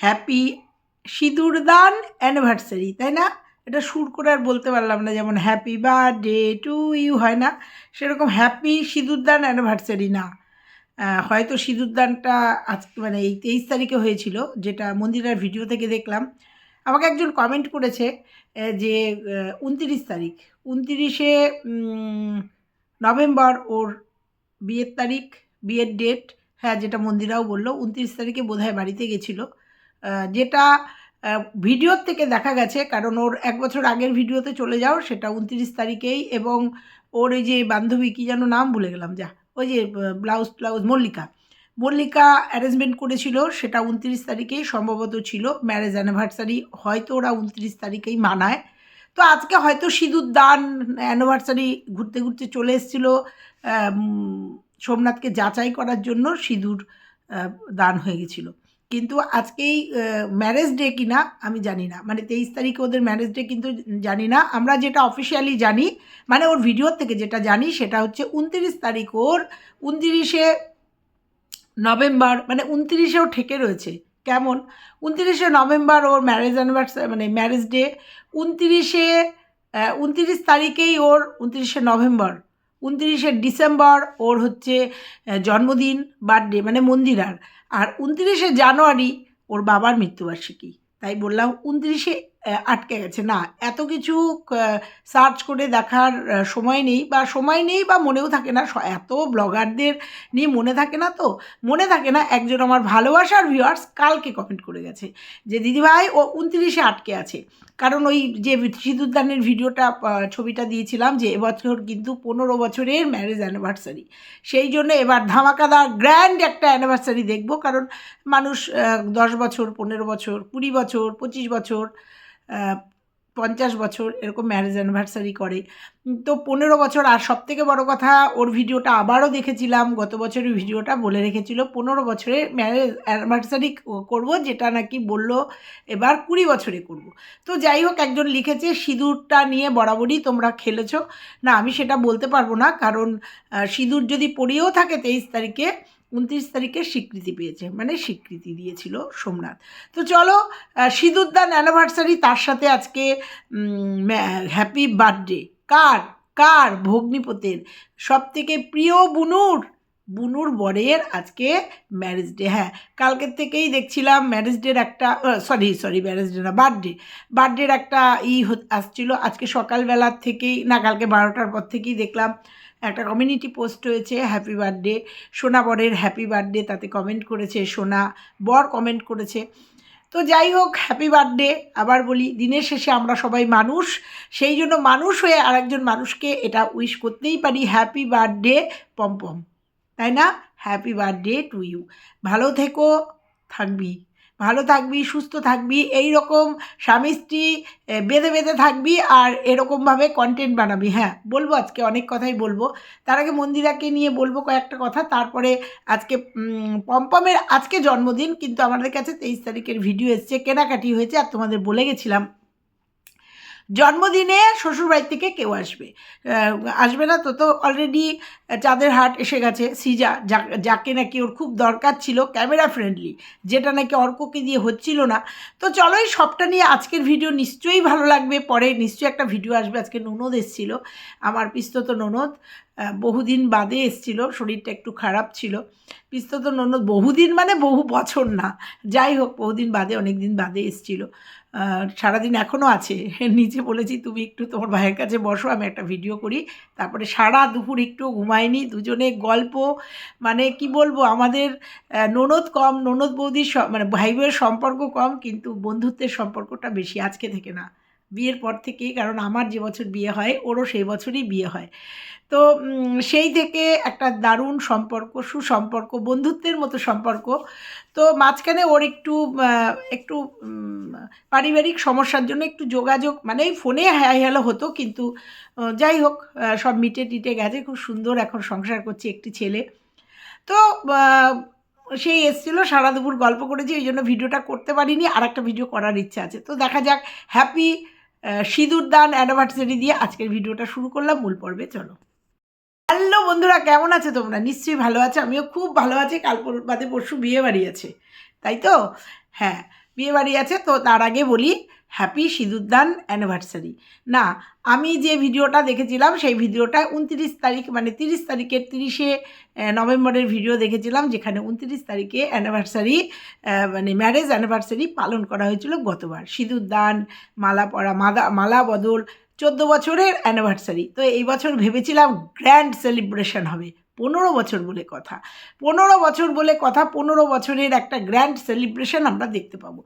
Happy সিঁদুরদান anniversary, তাই না? এটা সুর করে আর বলতে পারলাম না যেমন হ্যাপি বার্থডে টু ইউ, হয় না? সেরকম হ্যাপি সিঁদুরদান অ্যানিভার্সারি না। হয়তো সিঁদুরদানটা আজ মানে এই তেইশ তারিখে হয়েছিল, যেটা মন্দিরার ভিডিও থেকে দেখলাম। আমাকে একজন কমেন্ট করেছে যে উনতিরিশ তারিখ। উনতিরিশে নভেম্বর ওর বিয়ের তারিখ, বিয়ের ডেট হ্যাঁ যেটা মন্দিরাও বলল, উনত্রিশ তারিখে বোধহয় বাড়িতে গেছিল। যেটা ভিডিওর থেকে দেখা গেছে, কারণ ওর এক বছর আগের ভিডিওতে চলে যাও, সেটা উনত্রিশ তারিখেই এবং ওর ওই যে বান্ধবী, কী যেন নাম ভুলে গেলাম, যা, ওই যে blouse blouse, Mallika. Mallika arrangement করেছিল, সেটা উনত্রিশ তারিখেই সম্ভবত ছিল ম্যারেজ অ্যানিভার্সারি হয়তো ওরা উনত্রিশ তারিখেই মানায়। তো আজকে হয়তো সিঁদুর দান অ্যানিভার্সারি ঘুরতে ঘুরতে চলে এসেছিল সোমনাথকে যাচাই করার জন্য সিঁদুর দান হয়ে গেছিল। কিন্তু আজকেই ম্যারেজ ডে কিনা আমি জানি না। মানে তেইশ তারিখে ওদের ম্যারেজ ডে কিন্তু জানি না। আমরা যেটা অফিসিয়ালি জানি মানে ওর ভিডিওর থেকে যেটা জানি, সেটা হচ্ছে উনতিরিশ তারিখ ওর উনতিরিশে নভেম্বর মানে উনতিরিশেও ঠেকে রয়েছে। কেমন? উনতিরিশে নভেম্বর ওর ম্যারেজ অ্যানিভার্সারি মানে ম্যারেজ ডে উনতিরিশে উনতিরিশ তারিখেই ওর উনতিরিশে নভেম্বর, উনতিরিশে ডিসেম্বর ওর হচ্ছে জন্মদিন বার্থডে মানে মন্দিরার আর উনত্রিশে জানুয়ারি ওর বাবার মৃত্যুবার্ষিকী। তাই বললাম উনত্রিশে আটকে গেছে। না, এত কিছু সার্চ করে দেখার সময় নেই বা সময় নেই বা মনেও থাকে না। এত ব্লগারদের নিয়ে মনে থাকে না তো? মনে থাকে না একজন আমার ভালোবাসার ভিউয়ার্স কালকে কমেন্ট করে গেছে যে, দিদিভাই, ও উনত্রিশে আটকে আছে। কারণ ওই যে সিঁদুরদানের ভিডিওটা ছবিটা দিয়েছিলাম যে, এবছর কিন্তু পনেরো বছরের ম্যারেজ অ্যানিভার্সারি সেই জন্য এবার ধামাকাদার গ্র্যান্ড একটা অ্যানিভার্সারি দেখব। কারণ মানুষ দশ বছর, পনেরো বছর, কুড়ি বছর, পঁচিশ বছর পঞ্চাশ বছর এরকম ম্যারেজ অ্যানিভার্সারি করে। তো পনেরো বছর, আর সব থেকে বড়ো কথা, ওর ভিডিওটা আবারও দেখেছিলাম, গত বছরের ভিডিওটা বলে রেখেছিল, পনেরো বছরে ম্যারেজ অ্যানিভার্সারি করব, যেটা নাকি বলল এবার কুড়ি বছরে করব। তো যাই হোক, একজন লিখেছে, সিঁদুরটা নিয়ে বরাবরই তোমরা খেলেছো। না, আমি সেটা বলতে পারব না, কারণ সিঁদুর যদি পড়িয়েও থাকে তেইশ তারিখে উনত্রিশ তারিখে স্বীকৃতি পেয়েছে মানে স্বীকৃতি দিয়েছিল সোমনাথ। তো চলো সিঁদুরদান অ্যানিভার্সারি তার সাথে আজকে হ্যাপি বার্থডে কার? কার? ভগ্নিপতের। সব থেকে প্রিয় বুনুর? বুনুর বরের আজকে ম্যারেজ ডে হ্যাঁ। কালকের থেকেই দেখছিলাম ম্যারেজ ডের একটা সরি সরি ম্যারেজ ডে না বার্থডে বার্থডের একটা ই আসছিল, আজকে সকালবেলার থেকেই, না, কালকে বারোটার পর থেকেই দেখলাম একটা কমিউনিটি পোস্ট হয়েছে হ্যাপি বার্থডে সোনা বরের হ্যাপি বার্থডে তাতে কমেন্ট করেছে, সোনা বর কমেন্ট করেছে। তো যাই হোক হ্যাপি বার্থডে আবার বলি, দিনের শেষে আমরা সবাই মানুষ, সেই জন্য মানুষ হয়ে আরেকজন মানুষকে এটা উইশ করতেই পারি। Happy birthday Pompom. তাই না? হ্যাপি বার্থডে টু ইউ ভালো থেকো, থাকবি। ভালো থাকবি, সুস্থ থাকবি এই রকম স্বামী স্ত্রী বেঁধে বেঁধে থাকবি আর এরকমভাবে কন্টেন্ট বানাবি। হ্যাঁ বলব আজকে অনেক কথাই বলব। তার আগে মন্দিরাকে নিয়ে বলব কয়েকটা কথা। তারপরে আজকে পম্পমের আজকে জন্মদিন, কিন্তু আমাদের কাছে তেইশ তারিখের ভিডিও এসছে, কেনাকাটি হয়েছে, আর তোমাদের বলে গেছিলাম জন্মদিনে শ্বশুরবাড়ি থেকে কেউ আসবে। আসবে না তো তো অলরেডি চাঁদের হাট এসে গেছে, সিজা যাকে নাকি ওর খুব দরকার ছিল ক্যামেরা ফ্রেন্ডলি যেটা নাকি অর্ককে দিয়ে হচ্ছিল না। তো চলো এই সবটা নিয়ে আজকের ভিডিও নিশ্চয়ই ভালো লাগবে। পরে নিশ্চয়ই একটা ভিডিও আসবে, আজকে ননদ এসেছিল। আমার পিস্তত ননদ বহুদিন বাদে এসেছিল, শরীরটা একটু খারাপ ছিল। পিস্তত ননদ বহুদিন মানে বহু বছর না। যাই হোক, বহুদিন বাদে অনেক দিন বাদে এসেছিল। সারাদিন এখনও আছে। নিচে বলেছি, তুমি একটু তোমার ভাইয়ের কাছে বসো, আমি একটা ভিডিও করি। তারপরে সারা দুপুর একটু ঘুমাইনি, দুজনে গল্প মানে কি বলব, আমাদের ননদ কম, ননদ বৌদির মানে ভাই বোনের সম্পর্ক কম, কিন্তু বন্ধুত্বের সম্পর্কটা বেশি আজকে থেকে না। বিয়ের পর থেকেই, কারণ আমার যে বছর বিয়ে হয়, ওরও সেই বছরই বিয়ে হয়। তো সেই থেকে একটা দারুণ সম্পর্ক, সুসম্পর্ক, বন্ধুত্বের মতো সম্পর্ক। তো মাঝখানে ওর একটু একটু পারিবারিক সমস্যার জন্য একটু যোগাযোগ মানে ফোনে হ্যাঁ হ্যালো হতো কিন্তু যাই হোক সব মিটে টিটে গেছে, খুব সুন্দর এখন সংসার করছে একটি ছেলে। তো সেই এসেছিল, সারা দুপুর গল্প করেছি, এই জন্য ভিডিওটা করতে পারিনি আর একটা ভিডিও করার ইচ্ছা আছে। তো দেখা যাক, হ্যাপি সিঁদুর দান অ্যানিভার্সারি দিয়ে আজকের ভিডিওটা শুরু করলাম, মূল পর্বে, চলো। হ্যালো বন্ধুরা, কেমন আছে তোমরা? নিশ্চয়ই ভালো আছো। আমিও খুব ভালো আছি। কাল বাদে পরশু বিয়ে বাড়ি আছে। তাই তো? হ্যাঁ বিয়ে বাড়ি আছে। তো তার আগে বলি হ্যাপি সিঁদুরদান অ্যানিভার্সারি না, আমি যে ভিডিওটা দেখেছিলাম, সেই ভিডিওটা উনত্রিশ তারিখ মানে তিরিশ তারিখের তিরিশে নভেম্বরের ভিডিও দেখেছিলাম, যেখানে উনত্রিশ তারিখে অ্যানিভার্সারি মানে ম্যারেজ অ্যানিভার্সারি পালন করা হয়েছিল গতবার। সিঁদুরদান, মালা পরা, মাদা, মালা বদল চোদ্দ বছরের অ্যানিভার্সারি তো এই বছর ভেবেছিলাম গ্র্যান্ড সেলিব্রেশন হবে। পনেরো বছর বলে কথা। পনেরো বছর বলে কথা, পনেরো বছরের একটা গ্র্যান্ড সেলিব্রেশন আমরা দেখতে পাবো।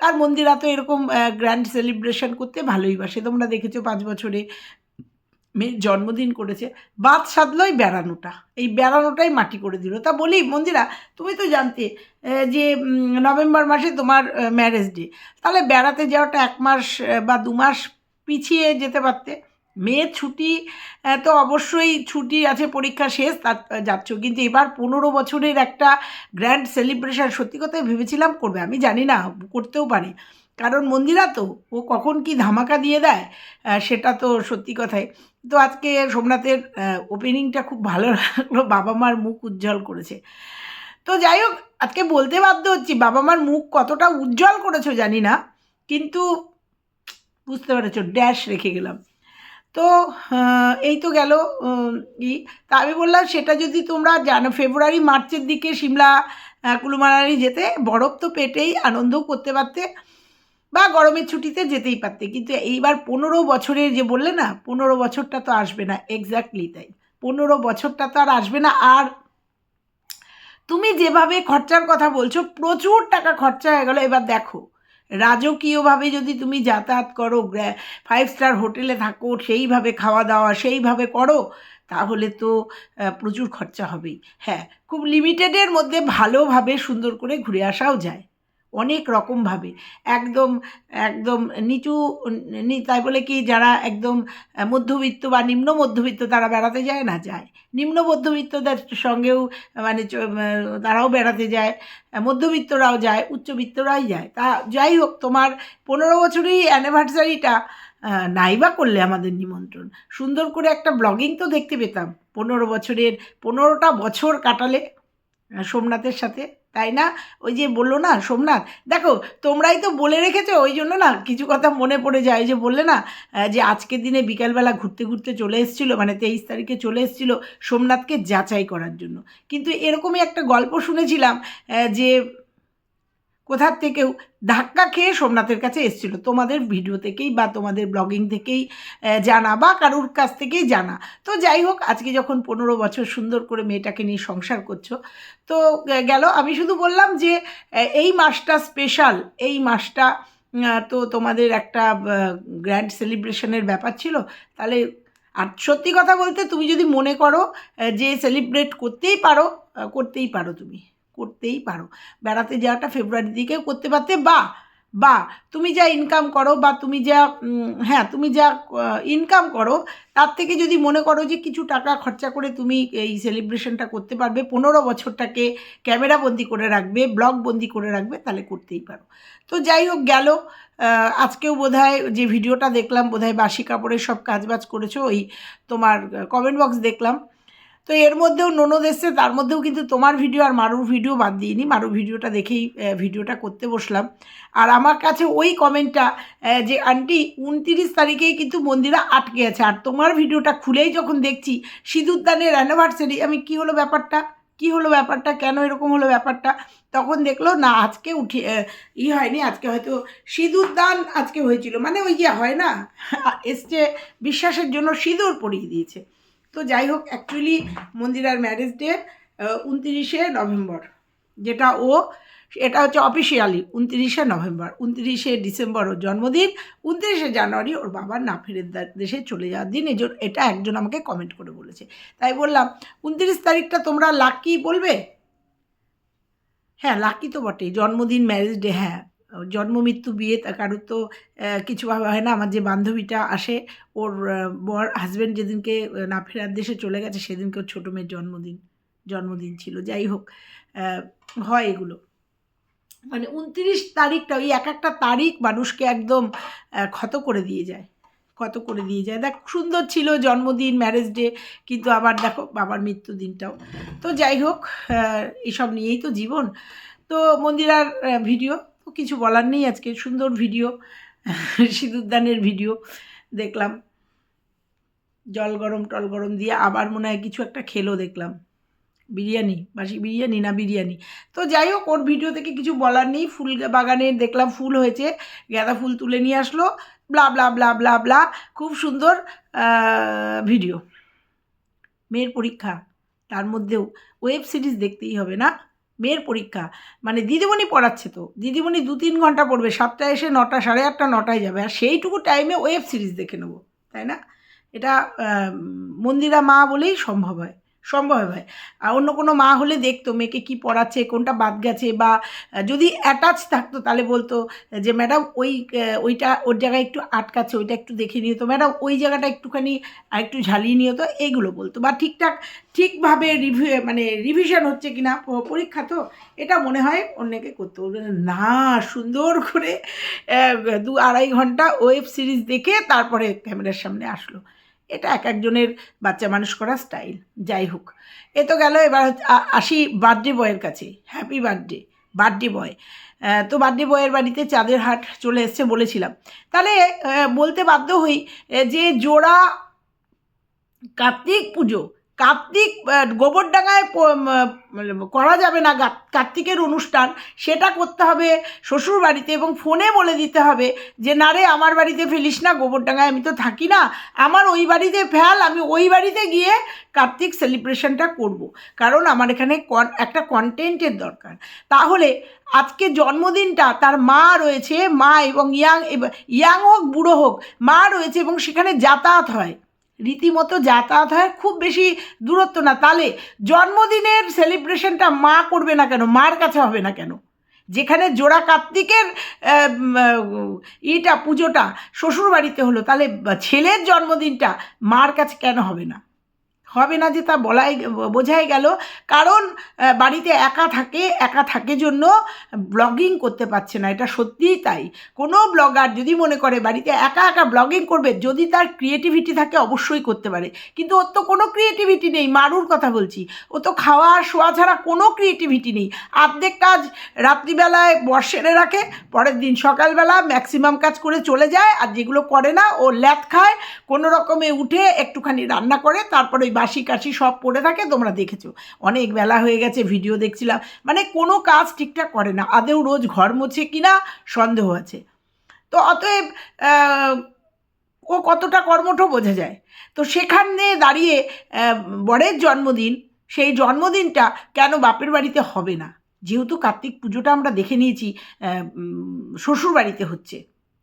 আর মন্দিরা তো এরকম গ্র্যান্ড সেলিব্রেশন করতে ভালোই বাসে। তোমরা দেখেছ পাঁচ বছরে মেয়ের জন্মদিন করেছে। বাদ সাধলই বেড়ানোটা। এই বেড়ানোটাই মাটি করে দিল। তা বলি, মন্দিরা, তুমি তো জানতে যে নভেম্বর মাসে তোমার ম্যারেজ ডে তাহলে বেড়াতে যাওয়াটা এক মাস বা দু মাস পিছিয়ে যেতে পারতে। মেয়ের ছুটি তো অবশ্যই ছুটি আছে, পরীক্ষা শেষ তার যাচ্ছ। কিন্তু এবার পনেরো বছরের একটা গ্র্যান্ড সেলিব্রেশন সত্যি কথাই ভেবেছিলাম করবে। আমি জানি না, করতেও পারে। কারণ মন্দিরা তো, ও কখন কি ধামাকা দিয়ে দেয় সেটা তো সত্যি কথাই। তো আজকে সোমনাথের ওপেনিংটা খুব ভালো লাগল বাবা মার মুখ উজ্জ্বল করেছে। তো যাই হোক, আজকে বলতে বাধ্য হচ্ছি বাবা মার মুখ কতটা উজ্জ্বল করেছ জানি না। কিন্তু বুঝতে পেরেছ ড্যাশ রেখে গেলাম। তো এই তো গেল ই। তা আমি বললাম সেটা যদি তোমরা জানো ফেব্রুয়ারি মার্চের দিকে সিমলা আহ, কুলু মানালি যেতে বরফ তো পেটেই আনন্দও করতে পারতে বা গরমের ছুটিতে যেতেই পারতে। কিন্তু এইবার পনেরো বছরের যে বললে না পনেরো বছরটা তো আসবে না এক্স্যাক্টলি তাই। পনেরো বছরটা তো আর আসবে না। আর তুমি যেভাবে খরচার কথা বলছো প্রচুর টাকা খরচা হয়ে গেলো। এবার দেখো রাজকীয়ভাবে যদি তুমি যাতায়াত করো ফাইভ স্টার হোটেলে থাকো, সেইভাবে খাওয়া দাওয়া সেইভাবে করো, তাহলে তো প্রচুর খরচা হবেই। হ্যাঁ খুব লিমিটেডের মধ্যে ভালোভাবে সুন্দর করে ঘুরে আসাও যায়। অনেক রকমভাবে। একদম একদম নিচু তাই বলে কি যারা একদম মধ্যবিত্ত বা নিম্ন মধ্যবিত্ত তারা বেড়াতে যায় না? যায়। নিম্ন মধ্যবিত্তদের সঙ্গেও মানে তারাও বেড়াতে যায় মধ্যবিত্তরাও যায়, উচ্চবিত্তরাই যায়। তা যাই হোক, তোমার পনেরো বছরের অ্যানিভার্সারিটা নাই বা করলে আমাদের নিমন্ত্রণ। সুন্দর করে একটা ব্লগিং তো দেখতে পেতাম। পনেরো বছরের, পনেরোটা বছর কাটালে সোমনাথের সাথে। তাই না? ওই যে বলল না সোমনাথ? দেখো, তোমরাই তো বলে রেখেছো, ওই জন্য না কিছু কথা মনে পড়ে যায়। যে বললে না যে আজকের দিনে বিকালবেলা ঘুরতে ঘুরতে চলে এসেছিল মানে তেইশ তারিখে চলে এসেছিল সোমনাথকে যাচাই করার জন্য। কিন্তু এরকমই একটা গল্প শুনেছিলাম যে কোথার থেকেও ধাক্কা খেয়ে সোমনাথের কাছে এসেছিল। তোমাদের ভিডিও থেকেই বা তোমাদের ব্লগিং থেকেই জানা বা কারুর কাছ থেকেই জানা। তো যাই হোক, আজকে যখন পনেরো বছর সুন্দর করে মেয়েটাকে নিয়ে সংসার করছ, তো গেল। আমি শুধু বললাম যে এই মাসটা স্পেশাল এই মাসটা তো তোমাদের একটা গ্র্যান্ড সেলিব্রেশনের ব্যাপার ছিল। তাহলে আর সত্যি কথা বলতে তুমি যদি মনে করো যে সেলিব্রেট করতেই পারো করতেই পারো তুমি। করতেই পারো। বেড়াতে যাওয়াটা ফেব্রুয়ারির দিকেও করতে পারতে, বা বা, তুমি যা ইনকাম করো বা তুমি যা হ্যাঁ তুমি যা ইনকাম করো, তার থেকে যদি মনে করো যে কিছু টাকা খরচা করে তুমি এই সেলিব্রেশনটা করতে পারবে, পনেরো বছরটাকে ক্যামেরা বন্দি করে রাখবে ব্লগ বন্দি করে রাখবে, তাহলে করতেই পারো। তো যাই হোক, গেল আজকেও বোধহয় যে ভিডিওটা দেখলাম, বোধহয় বাসি কাপড়ের সব কাজবাজ করেছ, ওই তোমার কমেন্ট বক্স দেখলাম। তো এর মধ্যেও ননদ এসছে, তার মধ্যেও কিন্তু তোমার ভিডিও আর মারুর ভিডিও বাদ দিইনি। মারুর ভিডিওটা দেখেই ভিডিওটা করতে বসলাম। আর আমার কাছে ওই কমেন্টটা যে, আন্টি, উনতিরিশ তারিখেই কিন্তু মন্দিরা আটকে আছে। আর তোমার ভিডিওটা খুলেই যখন দেখছি সিঁদুরদানের অ্যানিভার্সারি আমি, কি হলো ব্যাপারটা? কি হলো ব্যাপারটা? কেন এরকম হলো ব্যাপারটা? তখন দেখল, না, আজকে উঠে ই হয়নি, আজকে হয়তো সিঁদুরদান আজকে হয়েছিল। মানে ওই যে, হয় না? এসছে, বিশ্বাসের জন্য সিঁদুর পরিয়ে দিয়েছে। তো যাই হোক অ্যাকচুয়ালি মন্দিরার ম্যারেজ ডে উনতিরিশে নভেম্বর, যেটা ও, এটা হচ্ছে অফিসিয়ালি উনতিরিশে নভেম্বর, উনতিরিশে ডিসেম্বর ওর জন্মদিন, উনতিরিশে জানুয়ারি ওর বাবার না ফেরত দেশে চলে যাওয়ার দিন, এই এটা একজন আমাকে কমেন্ট করে বলেছে। তাই বললাম, উনতিরিশ তারিখটা তোমরা লাকি বলবে? হ্যাঁ লাকি তো বটেই, জন্মদিন ম্যারেজ ডে হ্যাঁ। জন্ম, মৃত্যু, বিয়ে তা কারোর তো কিছু হয় না। আমার যে বান্ধবীটা আসে, ওর বর হাজব্যান্ড যেদিনকে না ফেরার দেশে চলে গেছে, সেদিনকে ওর ছোটো মেয়ের জন্মদিন জন্মদিন ছিল। যাই হোক হয় এগুলো। মানে উনত্রিশ তারিখটা, ওই এক একটা তারিখ মানুষকে একদম ক্ষত করে দিয়ে যায়। ক্ষত করে দিয়ে যায়। দেখ, সুন্দর ছিল জন্মদিন ম্যারেজ ডে কিন্তু আবার দেখো, বাবার মৃত্যু দিনটাও। তো যাই হোক এসব নিয়েই তো জীবন। তো মন্দিরার ভিডিও কিছু বলার নেই আজকে, সুন্দর ভিডিও সিঁদুরদানের ভিডিও দেখলাম। জল গরম, টল গরম দিয়ে আবার মনে হয় কিছু একটা খেলো দেখলাম। বিরিয়ানি, বাসি বিরিয়ানি না বিরিয়ানি? তো যাই হোক, ওর ভিডিও থেকে কিছু বলার নেই, ফুল বাগানে দেখলাম ফুল হয়েছে, গাঁদা ফুল তুলে নিয়ে আসলো blah blah blah blah blah খুব সুন্দর ভিডিও মেয়ের পরীক্ষা, তার মধ্যেও ওয়েব সিরিজ দেখতেই হবে না? মেয়ের পরীক্ষা। মানে দিদিমণি পড়াচ্ছে তো। দিদিমণি দু তিন ঘণ্টা পড়বে, সাতটায় এসে নটা, সাড়ে আটটা, নটায় যাবে। আর সেইটুকু টাইমে ওয়েব সিরিজ দেখে নেব, তাই না? এটা মন্দিরা মা বলেই সম্ভব হয়। সম্ভব হয় আর অন্য কোনো মা হলে দেখতো, মেয়েকে কি পড়াচ্ছে, কোনটা বাদ গেছে বা যদি অ্যাটাচ থাকতো তাহলে বলতো যে, ম্যাডাম, ওই ওইটা ওর জায়গায় একটু আটকাচ্ছে, ওইটা একটু দেখে নিও তো। ম্যাডাম, ওই জায়গাটা একটুখানি একটু ঝালিয়ে নিও তো। এইগুলো বলতো। বা ঠিকঠাক, ঠিকভাবে রিভিউ মানে রিভিশন হচ্ছে কি না পরীক্ষা তো, এটা মনে হয় অন্যকে করতে। না, সুন্দর করে দু আড়াই ঘণ্টা ওয়েব সিরিজ দেখে তারপরে ক্যামেরার সামনে আসলো। এটা এক একজনের বাচ্চা মানুষ করা স্টাইল যাই হোক। এ তো গেল, এবার আসি বার্থডে বয়ের কাছে। হ্যাপি বার্থডে বার্থডে বয় তো বার্থডে বয়ের বাড়িতে চাঁদের হাট চলে এসছে বলেছিলাম। তাহলে বলতে বাধ্য হই যে জোড়া কার্তিক পুজো কার্তিক গোবরডাঙ্গায় করা যাবে না কার্তিকের অনুষ্ঠান। সেটা করতে হবে শ্বশুর বাড়িতে এবং ফোনে বলে দিতে হবে যে, না রে, আমার বাড়িতে ফেলিস না, গোবরডাঙ্গায় আমি তো থাকি না। আমার ওই বাড়িতে ফেল, আমি ওই বাড়িতে গিয়ে কার্তিক সেলিব্রেশনটা করব। কারণ আমার এখানে একটা কন্টেন্টের দরকার। তাহলে আজকে জন্মদিনটা তার মা রয়েছে, মা এবং ইয়াং ইয়াং হোক, বুড়ো হোক, মা রয়েছে এবং সেখানে যাতায়াত হয়। রীতিমতো যাতায়াত হয়, খুব বেশি দূরত্ব না। তাহলে জন্মদিনের সেলিব্রেশনটা মা করবে না কেন? মার কাছে হবে না কেন? যেখানে জোড়া কার্তিকের ইটা, পুজোটা শ্বশুরবাড়িতে হলো, তাহলে ছেলের জন্মদিনটা মার কাছে কেন হবে না? হবে না যে তা বলাই, বোঝাই গেল। কারণ বাড়িতে একা থাকে একা থাকে জন্য ব্লগিং করতে পারছে না, এটা সত্যিই তাই। কোনো ব্লগার যদি মনে করে বাড়িতে একা একা ব্লগিং করবে, যদি তার ক্রিয়েটিভিটি থাকে অবশ্যই করতে পারে। কিন্তু ওর তো কোনো ক্রিয়েটিভিটি নেই, মারুর কথা বলছি। ও তো খাওয়া শোয়া ছাড়া কোনো ক্রিয়েটিভিটি নেই। আর্ধেক কাজ রাত্রিবেলায় বর সেরে রাখে, পরের দিন সকালবেলা ম্যাক্সিমাম কাজ করে চলে যায়, আর যেগুলো করে না, ও ল্যাথ খায়, কোনো রকমে উঠে একটুখানি রান্না করে, তারপরে ওই বাসি কাশি সব পড়ে থাকে, তোমরা দেখেছ। অনেক বেলা হয়ে গেছে ভিডিও দেখছিলাম। মানে কোনো কাজ ঠিকঠাক করে না। আদেও রোজ ঘর মোছে কিনা সন্দেহ আছে। তো অতএব ও কতটা কর্মঠ বোঝা যায়। তো সেখানে দাঁড়িয়ে বরের জন্মদিন, সেই জন্মদিনটা কেন বাপের বাড়িতে হবে না? যেহেতু কার্তিক পুজোটা আমরা দেখে নিয়েছি শ্বশুর বাড়িতে হচ্ছে।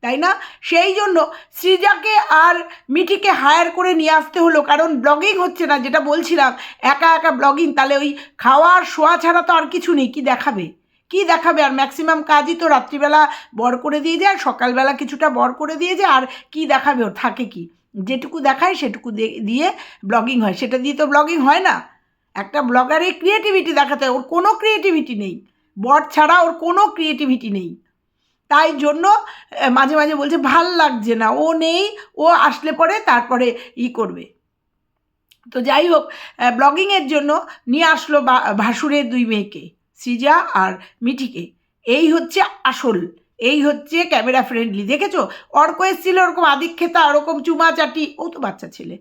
তাই না? সেই জন্য সৃজাকে আর মিঠিকে হায়ার করে নিয়ে আসতে হলো, কারণ ব্লগিং হচ্ছে না, যেটা বলছিলাম, একা একা ব্লগিং তাহলে ওই খাওয়ার শোয়া ছাড়া তো আর কিছু নেই, কি দেখাবে? কি দেখাবে? আর ম্যাক্সিমাম কাজই তো রাত্রিবেলা বর করে দিয়ে যায়, সকালবেলা কিছুটা বর করে দিয়ে যায়, আর কি দেখাবে ওর, থাকে কি? যেটুকু দেখায় সেটুকু দিয়ে ব্লগিং হয়। সেটা দিয়ে তো ব্লগিং হয় না। একটা ব্লগারের ক্রিয়েটিভিটি দেখাতে হয়, ওর কোনো ক্রিয়েটিভিটি নেই। বর ছাড়া ওর কোনো ক্রিয়েটিভিটি নেই। তাই জন্য মাঝে মাঝে বলছে, ভালো লাগছে না, ও নেই, ও আসলে পরে তারপরে ই করবে। তো যাই হোক ব্লগিংয়ের জন্য নিয়ে আসলো ভাসুরের দুই মেয়েকে, সিজা আর মিঠিকে। এই হচ্ছে আসল, এই হচ্ছে ক্যামেরা ফ্রেন্ডলি দেখেছ? অর্ক এসেছিল ওরকম আদিক্ষেতা, ওরকম চুমা চাটি ও তো বাচ্চা ছেলে,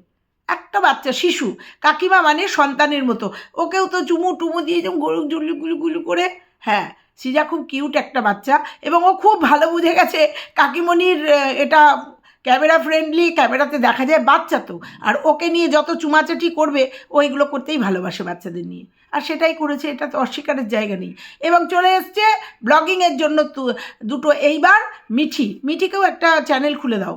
একটা বাচ্চা, শিশু। কাকিমা মানে সন্তানের মতো। ওকেও তো চুমু টুমু দিয়ে যেমন গরু জুলু গুলু গুলু করে হ্যাঁ সিজা খুব কিউট একটা বাচ্চা এবং ও খুব ভালো বুঝে গেছে কাকিমণির এটা ক্যামেরা ফ্রেন্ডলি, ক্যামেরাতে দেখা যায় বাচ্চা তো। আর ওকে নিয়ে যত চুমাচাটি করবে, ও এগুলো করতেই ভালোবাসে বাচ্চাদের নিয়ে। আর সেটাই করেছে, এটা তো অস্বীকারের জায়গা নেই। এবং চলে এসছে ব্লগিংয়ের জন্য দুটো, এইবার মিঠি। মিঠিকেও একটা চ্যানেল খুলে দাও।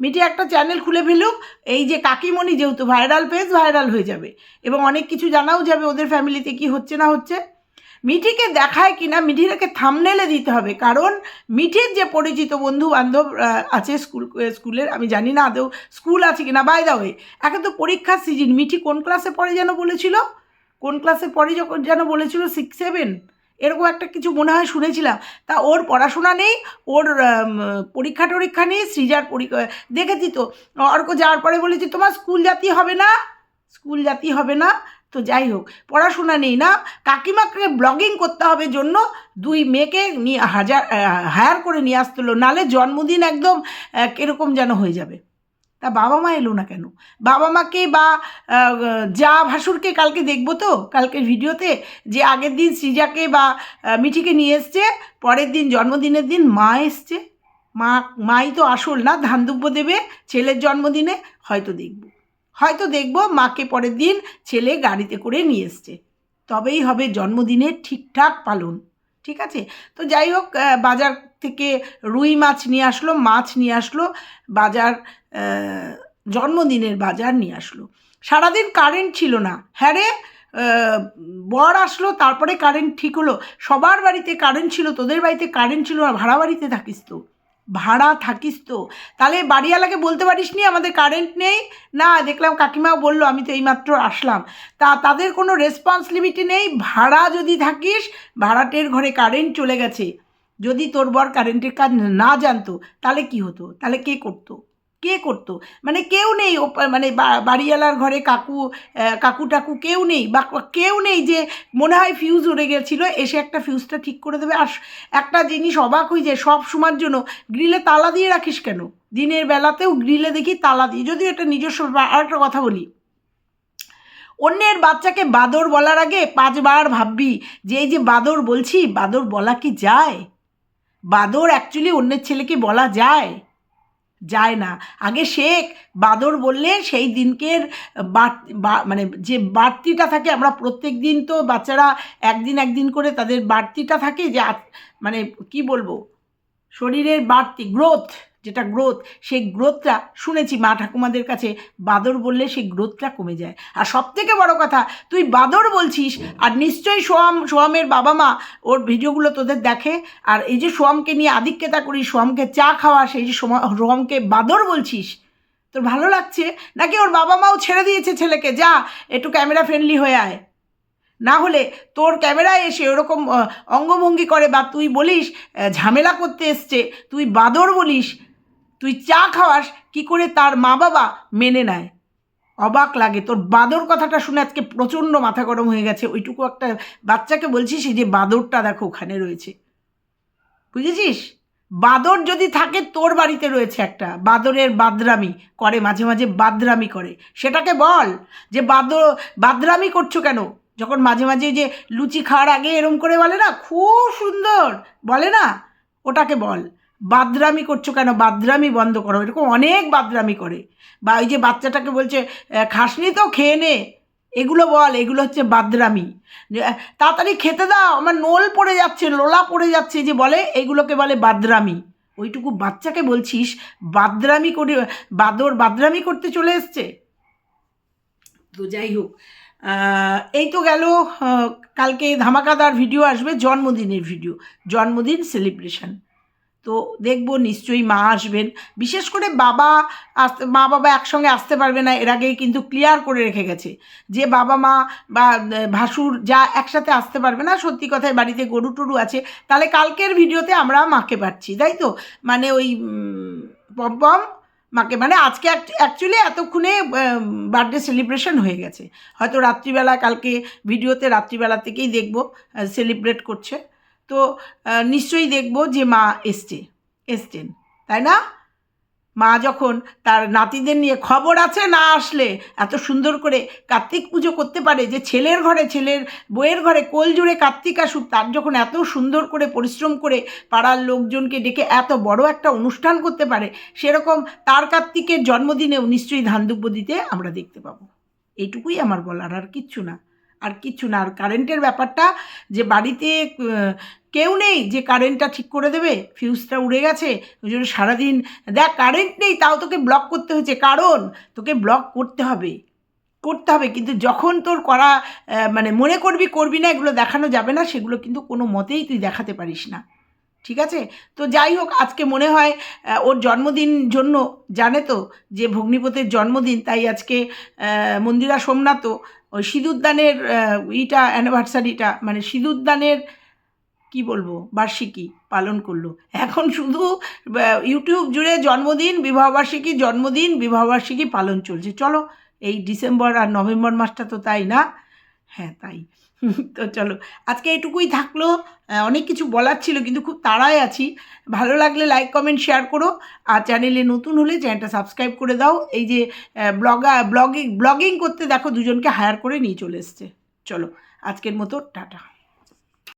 মিঠি একটা চ্যানেল খুলে ফেলুক, এই যে কাকিমণি যেহেতু ভাইরাল পেজ ভাইরাল হয়ে যাবে। এবং অনেক কিছু জানাও যাবে ওদের ফ্যামিলিতে কি হচ্ছে না হচ্ছে। মিঠিকে দেখায় কিনা মিঠিটাকে থামনেলে দিতে হবে। কারণ মিঠির যে পরিচিত বন্ধু বান্ধব আছে স্কুল স্কুলের, আমি জানি না আদৌ স্কুল আছে কিনা। বাই দা ওয়ে একে তো পরীক্ষার সিজন মিঠি কোন ক্লাসে পড়ে যেন বলেছিল? কোন ক্লাসে পড়ে যখন যেন বলেছিল সিক্স সেভেন এরকম একটা কিছু মনে হয় শুনেছিলাম। তা ওর পড়াশোনা নেই, ওর পরীক্ষা টরীক্ষা নেই সৃজার পরীক্ষা দেখেছি তো। অর্ক যাওয়ার পরে বলেছি, তোমার স্কুল জাতি হবে না? স্কুল জাতি হবে না? তো যাই হোক, পড়াশোনা নেই না। কাকিমাকে ব্লগিং করতে হবে জন্য দুই মেয়েকে নিয়ে হাজার হায়ার করে নিয়ে আসতে হলো নালে জন্মদিন একদম কীরকম যেন হয়ে যাবে। তা বাবা মা এলো না কেন? বাবা মাকে বা যা ভাসুরকে কালকে দেখব তো, কালকের ভিডিওতে, যে আগের দিন সৃজাকে বা মিঠিকে নিয়ে এসছে, পরের দিন জন্মদিনের দিন মা এসছে। মা, মাই তো আসল না, ধান দুব্য দেবে, ছেলের জন্মদিনে হয়তো দেখব। হয়তো দেখব মাকে পরের দিন ছেলে গাড়িতে করে নিয়ে এসছে। তবেই হবে জন্মদিনের ঠিকঠাক পালন। ঠিক আছে? তো যাই হোক বাজার থেকে রুই মাছ নিয়ে আসলো, মাছ নিয়ে আসলো, বাজার জন্মদিনের বাজার নিয়ে আসলো। সারাদিন কারেন্ট ছিল না। হ্যাঁ রে বর আসলো, তারপরে কারেন্ট ঠিক হলো। সবার বাড়িতে কারেন্ট ছিল, তোদের বাড়িতে কারেন্ট ছিল না, ভাড়া বাড়িতে থাকিস তো। ভাড়া থাকিস তো? তাহলে বাড়িওয়ালাকে বলতে পারিস নি আমাদের কারেন্ট নেই? না, দেখলাম কাকিমাও বলল, আমি তো এইমাত্র আসলাম। তা তাদের কোনো রেসপন্স লিমিটে নেই। ভাড়া যদি থাকিস, ভাড়াটের ঘরে কারেন্ট চলে গেছে। যদি তোর বর কারেন্টের কাজ না জানতো, তাহলে কি হতো? তাহলে কে করতো? কে করতো? মানে কেউ নেই ওপ- মানে বাড়িওয়ালার ঘরে কাকু কাকু টাকু কেউ নেই বা কেউ নেই যে মনে হয় ফিউজ উড়ে গেছিল, এসে একটা ফিউজটা ঠিক করে দেবে। আর একটা জিনিস অবাক হয়ে যায় সব সময়ের জন্য গ্রিলে তালা দিয়ে রাখিস কেন? দিনের বেলাতেও গ্রিলে দেখি তালা দিয়ে। যদিও এটা নিজস্ব। আর একটা কথা বলি। অন্যের বাচ্চাকে বাদর বলার আগে পাঁচবার ভাববি যে এই যে বাদর বলছি, বাদর বলা কি যায়? বাদর অ্যাকচুয়ালি অন্যের ছেলেকে বলা যায়। যায় না। আগে শেখ বাদর বললে সেই দিনকের মানে যে বাড়তিটা থাকে, আমরা প্রত্যেক দিন তো বাচ্চারা একদিন একদিন করে তাদের বাড়তিটা থাকে যে মানে কি বলব? শরীরের বাড়তি গ্রোথ যেটা গ্রোথ সেই গ্রোথটা শুনেছি মা ঠাকুমাদের কাছে, বাদর বললে সেই গ্রোথটা কমে যায়। আর সব থেকে বড় কথা, তুই বাদর বলছিস, আর নিশ্চয়ই সোয়াম, সোয়ামের বাবা মা ওর ভিডিওগুলো তোদের দেখে, আর এই যে সোয়ামকে নিয়ে আধিক্যতা করিস, সোয়ামকে চা খাওয়া সেই যে সোয়ামকে বাদর বলছিস, তোর ভালো লাগছে? নাকি ওর বাবা মাও ছেড়ে দিয়েছে ছেলেকে? যা, একটু ক্যামেরা ফ্রেন্ডলি হয়ে আয়। না হলে তোর ক্যামেরায় এসে ওরকম অঙ্গভঙ্গি করে বা তুই বলিস ঝামেলা করতে এসছে, তুই বাদর বলিস তুই চা খাওয়াস, কি করে তার মা বাবা মেনে নেয়? অবাক লাগে, তোর বাঁদর কথাটা শুনে আজকে প্রচণ্ড মাথা গরম হয়ে গেছে। ওইটুকু একটা বাচ্চাকে বলছিস যে বাঁদরটা দেখো ওখানে রয়েছে। বুঝেছিস? বাঁদর যদি থাকে, তোর বাড়িতে রয়েছে একটা। বাঁদরের বাদরামি করে, মাঝে মাঝে বাদরামি করে। সেটাকে বল যে বাদর বাদরামি করছ কেন? যখন মাঝে মাঝে যে লুচি খাওয়ার আগে এরম করে বলে না? খুব সুন্দর! বলে না? ওটাকে বল। বাদরামি করছ কেন? বাদরামি বন্ধ করো। এরকম অনেক বাদরামি করে। বা ওই যে বাচ্চাটাকে বলছে খাসনি তো, খেয়ে নে। এগুলো বল, এগুলো হচ্ছে বাদরামি। তাড়াতাড়ি খেতে দাও, আমার নোল পড়ে যাচ্ছে, লোলা পড়ে যাচ্ছে যে বলে, এগুলোকে বলে বাদরামি। ওইটুকু বাচ্চাকে বলছিস, বাদরামি করে, বাদর বাদরামি করতে চলে এসছে? তো যাই হোক এই তো গেল কালকে ধামাকাদার ভিডিও আসবে, জন্মদিনের ভিডিও, জন্মদিন সেলিব্রেশন। তো দেখব নিশ্চয়ই মা আসবেন। বিশেষ করে বাবা আসতে মা বাবা একসঙ্গে আসতে পারবে না, এর আগেই কিন্তু ক্লিয়ার করে রেখে গেছে যে বাবা মা বা, ভাসুর যা একসাথে আসতে পারবে না, সত্যি কথায় বাড়িতে গরু টরু আছে, তাহলে কালকের ভিডিওতে আমরা মাকে পাচ্ছি তাই তো? মানে ওই পম্পম মাকে মানে আজকে অ্যাকচুয়ালি এতক্ষণে বার্থডে সেলিব্রেশন হয়ে গেছে। হয়তো রাত্রিবেলা, কালকে ভিডিওতে রাত্রিবেলা থেকেই দেখব সেলিব্রেট করছে। তো নিশ্চয়ই দেখব যে মা এসছে, এসছেন, তাই না? মা যখন তার নাতিদের নিয়ে খবর আছে না আসলে, এত সুন্দর করে কার্তিক পুজো করতে পারে যে ছেলের ঘরে, ছেলের বইয়ের ঘরে কোল জুড়ে কার্তিক আসুক, তার যখন এত সুন্দর করে পরিশ্রম করে পাড়ার লোকজনকে ডেকে এত বড় একটা অনুষ্ঠান করতে পারে, সেরকম তার কার্তিকের জন্মদিনেও নিশ্চয়ই ধানদুব্য দিতে আমরা দেখতে পাবো। এইটুকুই আমার বলার, আর কিচ্ছু না। আর কিচ্ছু না। আর কারেন্টের ব্যাপারটা যে বাড়িতে কেউ নেই যে কারেন্টটা ঠিক করে দেবে ফিউজটা উড়ে গেছে, ওই জন্য সারাদিন, দেখ কারেন্ট নেই, তাও তোকে ব্লক করতে হয়েছে। কারণ তোকে ব্লক করতে হবে। করতে হবে, কিন্তু যখন তোর করা মানে মনে করবি করবি না, এগুলো দেখানো যাবে না, সেগুলো কিন্তু কোনো মতেই তুই দেখাতে পারিস না। ঠিক আছে? তো যাই হোক, আজকে মনে হয় ওর জন্মদিন জন্য, জানে তো, যে ভগ্নিপথের জন্মদিন, তাই আজকে মন্দিরা সোমনাথও ওই সিঁদুরদানের ইটা, অ্যানিভার্সারিটা মানে সিঁদুরদানের, কি বলব, বার্ষিকী পালন করল। এখন শুধু ইউটিউব জুড়ে জন্মদিন, বিবাহবার্ষিকী জন্মদিন, বিবাহবার্ষিকী পালন চলছে। চলো, এই ডিসেম্বর আর নভেম্বর মাসটা তো তাই না? হ্যাঁ তাই। তো চলো, আজকে এটুকুই থাকল। অনেক কিছু বলার ছিল, কিন্তু খুব তাড়ায় আছি। ভালো লাগলে লাইক কমেন্ট শেয়ার করো। আর চ্যানেলে নতুন হলে চ্যানেলটা সাবস্ক্রাইব করে দাও। এই যে ব্লগা ব্লগিং ব্লগিং করতে দেখো, দুজনকে হায়ার করে নিয়ে চলে এসছে। চলো, আজকের মতো, টাটা।